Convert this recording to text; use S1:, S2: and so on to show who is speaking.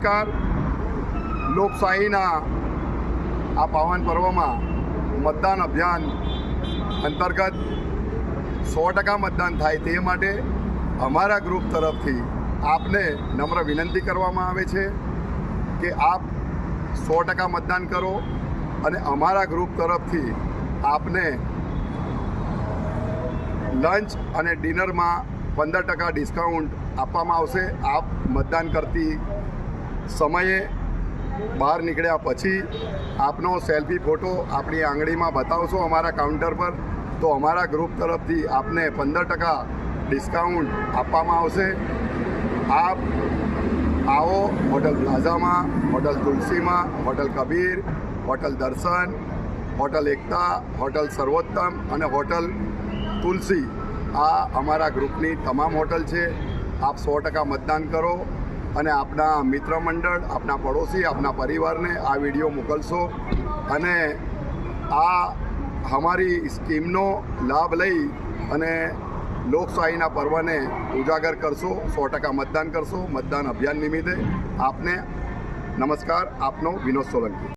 S1: નમસ્કાર. લોકશાહીના આ પાવન પર્વમાં મતદાન અભિયાન અંતર્ગત સો ટકા મતદાન થાય તે માટે અમારા ગ્રુપ તરફથી આપને નમ્ર વિનંતી કરવામાં આવે છે કે આપ સો ટકા મતદાન કરો અને અમારા ગ્રુપ તરફથી આપને લંચ અને ડિનરમાં પંદર ટકા ડિસ્કાઉન્ટ આપવામાં આવશે. આપ મતદાન કરતી સમયે બહાર નીકળ્યા પછી આપનો સેલ્ફી ફોટો આપણી આંગળીમાં બતાવશો અમારા કાઉન્ટર પર. તો અમારા ગ્રુપ તરફથી આપને પંદર ટકા ડિસ્કાઉન્ટ આપવામાં આવશે. આપ આવો હોટલ પ્લાઝામાં, hotel તુલસીમાં, hotel Kabir, hotel Darshan, hotel Ekta, hotel Sarvottam અને હોટલ તુલસી, આ અમારા ગ્રુપની તમામ હોટલ છે. આપ સો ટકા મતદાન કરો અને આપના મિત્ર મંડળ આપના પડોશી, આપના પરિવારને આ વીડિયો મોકલશો. અને આ અમારી સ્કીમનો લાભ લઈ અને લોકશાહીના પર્વને ઉજાગર કરશો, સો ટકા મતદાન કરશો. મતદાન અભિયાન નિમિત્તે આપને નમસ્કાર. આપનો વિનોદ સોલંકી.